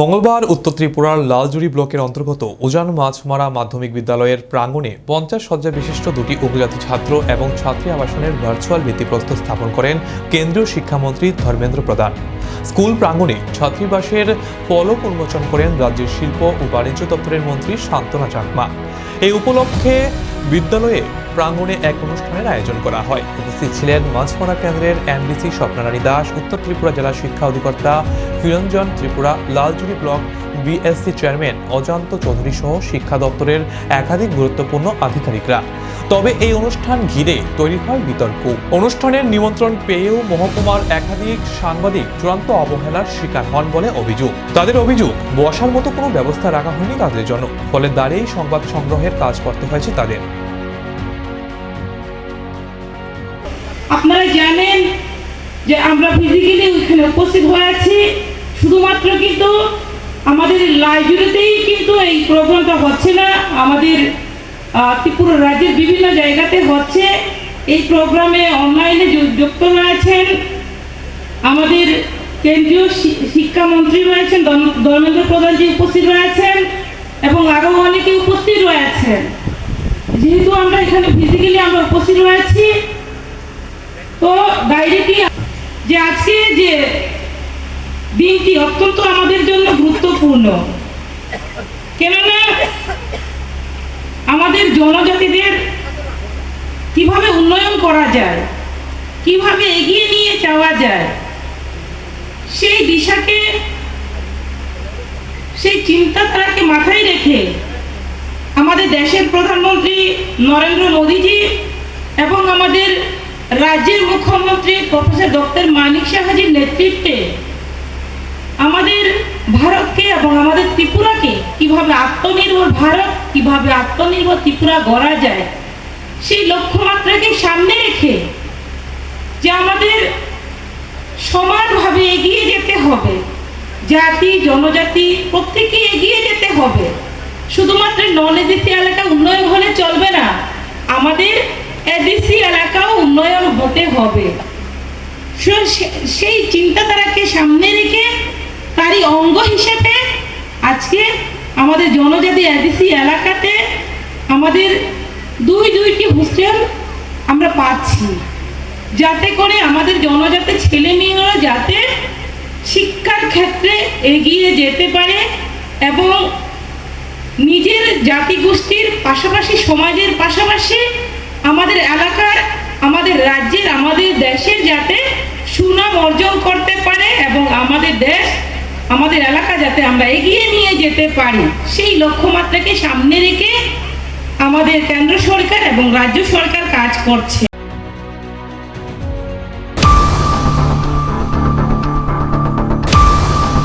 মঙ্গলবার উত্তর ত্রিপুরার লালজুড়ি ব্লকের অন্তর্গত উজান মাছমারা মাধ্যমিক বিদ্যালয়ের প্রাঙ্গণে পঞ্চাশ শয্যা বিশিষ্ট দুটি উপজাতি ছাত্র এবং ছাত্রী আবাসনের ভার্চুয়াল ভিত্তিপ্রস্তর স্থাপন করেন কেন্দ্রীয় শিক্ষামন্ত্রী ধর্মেন্দ্র প্রধান। স্কুল প্রাঙ্গণে ছাত্রীবাসের ফলক উন্মোচন করেন রাজ্যের শিল্প ও বাণিজ্য দপ্তরের মন্ত্রী শান্তনা চাকমা। এই উপলক্ষে বিদ্যালয়ে প্রাঙ্গণে এক অনুষ্ঠানের আয়োজন করা হয়। উপস্থিত ছিলেন মাছমারা কেন্দ্রের এনডিসি স্বপ্নারানী দাস, উত্তর ত্রিপুরা জেলা শিক্ষা অধিকর্তা ফিরঞ্জন Tripura Laljuri block BSC chairman Ajanta Chowdhury সহ শিক্ষা দপ্তরের একাধিক গুরুত্বপূর্ণ আধিকারিকরা। তবে এই অনুষ্ঠান ঘিরে তৈরি হয় বিতর্ক। অনুষ্ঠানের নিমন্ত্রণ পেয়েও মহকুমার একাধিক সাংবাদিক চূড়ান্ত অবহেলার শিকার হন বলে অভিযোগ। তাদের অভিযোগ, বসার মতো কোনো ব্যবস্থা রাখা হয়নি তাদের জন্য। ফলে দাঁড়িয়েই সংবাদ সংগ্রহের কাজ করতে হয়েছে তাদের। আপনারা জানেন যে আমরা ফিজিক্যালি ওইখানে উপস্থিত হয়ে আছি। শুধুমাত্র কিন্তু আমাদের লাইব্রেরিতেই কিন্তু এই প্রোগ্রামটা হচ্ছে না, আমাদের ত্রিপুরা রাজ্যের বিভিন্ন জায়গাতে হচ্ছে। এই প্রোগ্রামে অনলাইনে যুক্ত রয়েছেন আমাদের কেন্দ্রীয় শিক্ষামন্ত্রী রয়েছেন ধর্ম- ধর্মেন্দ্র প্রধানজি উপস্থিত রয়েছেন এবং আরও অনেকে উপস্থিত রয়েছেন। যেহেতু আমরা এখানে ফিজিক্যালি আমরা উপস্থিত রয়েছি তো ডাইরেক্টলি যে আজকে যে দিনটি অত্যন্ত আমাদের জন্য গুরুত্বপূর্ণ। কেননা আমাদের জনজাতিদের কীভাবে উন্নয়ন করা যায়, কীভাবে এগিয়ে নিয়ে যাওয়া যায়, সেই দিশাকে, সেই চিন্তাধারাকে মাথায় রেখে আমাদের দেশের প্রধানমন্ত্রী নরেন্দ্র মোদীজি এবং আমাদের রাজ্যের মুখ্যমন্ত্রী প্রফেসর ডক্টর মানিক সাহাজির নেতৃত্বে আমাদের ভারতকে এবং আমাদের ত্রিপুরাকে কীভাবে আত্মনির্ভর ভারত, কীভাবে আত্মনির্ভর ত্রিপুরা গড়া যায়, সেই লক্ষ্যমাত্রাকে সামনে রেখে যে আমাদের সমানভাবে এগিয়ে যেতে হবে, জাতি, জনজাতি প্রত্যেকে এগিয়ে যেতে হবে। শুধুমাত্র নন এডিসি এলাকা উন্নয়ন হলে চলবে না আমাদের এডিসি এলাকাও উন্নয়ন হতে হবে। সেই চিন্তাধারাকে সামনে রেখে তারই অঙ্গ হিসেবে আজকে আমাদের জনজাতি এডিসি এলাকাতে আমাদের দুই, দুইটি হোস্টেল আমরা পাচ্ছি। যাতে করে আমাদের জনজাতি ছেলে মেয়েরা যাতে শিক্ষার ক্ষেত্রে এগিয়ে যেতে পারে এবং নিজের জাতিগোষ্ঠীর পাশাপাশি সমাজের পাশাপাশি আমাদের এলাকার আমাদের রাজ্যের, আমাদের দেশের যাতে সুনাম অর্জন করতে পারে এবং আমাদের দেশ, আমাদের এলাকা যাতে আমরা এগিয়ে নিয়ে যেতে পারি, সেই লক্ষ্যমাত্রাকে সামনে রেখে আমাদের কেন্দ্র সরকার এবং রাজ্য সরকার কাজ করছে।